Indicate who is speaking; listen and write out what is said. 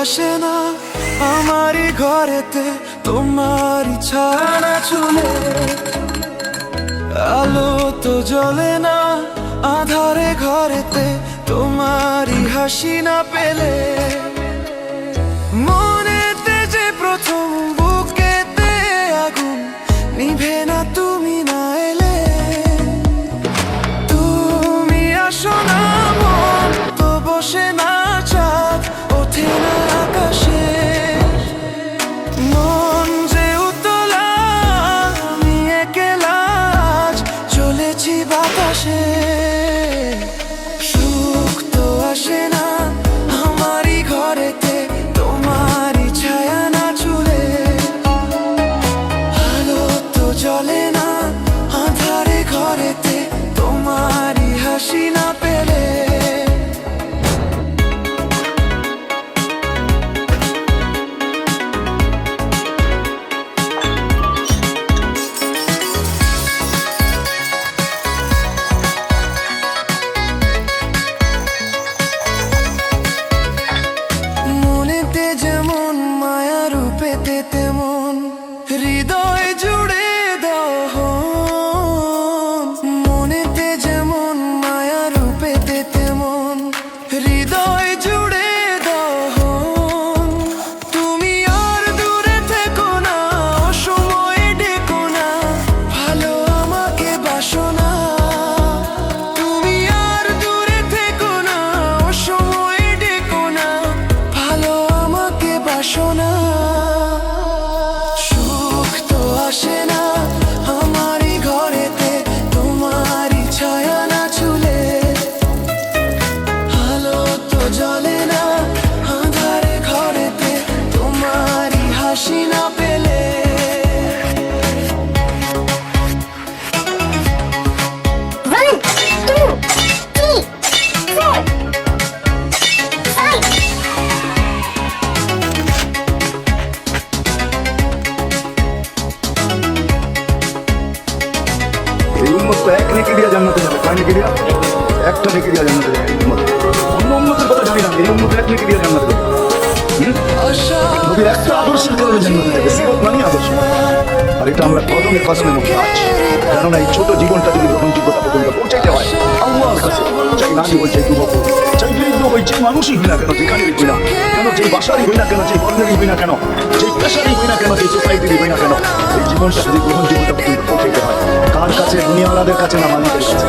Speaker 1: আসে না আমারই ঘরেতে তোমারই ছাড়া চুলে। আলো তো জ্বলে না আধারে ঘরেতে, তোমারই হাসি না পেলে। চলেছি বাতাসে।
Speaker 2: 记得
Speaker 3: এই উন্মত তো এক নেকি দিয়া জান্নাতে যাবে। কয় নেকি একটা নেকি দিয়া জান্নাতে যাবে উন্মত অন্য উন্মতের কথা জানি না, এই উন্মত এক নেকি দিয়া জান্নাতে যাবে। একটা আদর্শের কারণে জান্নাতে যাবে মানে আদর্শ। আর এটা আমরা কদমে কসমের মধ্যে আছি কেননা এই ছোট জীবনটা যদি গ্রহণযোগ্যতা পর্যন্ত পৌঁছাইতে হয়, আল্লাহর কাছে চাই নারী বলছে যুবক চাই হই যে মানুষই হই না কেন যেখানেই হই না কেন, যে বাসারই হই না কেন, যে বর্ণেরই হই না কেন, যে পেশারই হই না কেন, যে সোসাইটিরই হই না কেন, এই জীবনটা যদি গ্রহণযোগ্যতা পর্যন্ত পৌঁছাইতে হয়, কার কাছে, দুনিয়াওয়ালাদের কাছে না মালিকের কাছে?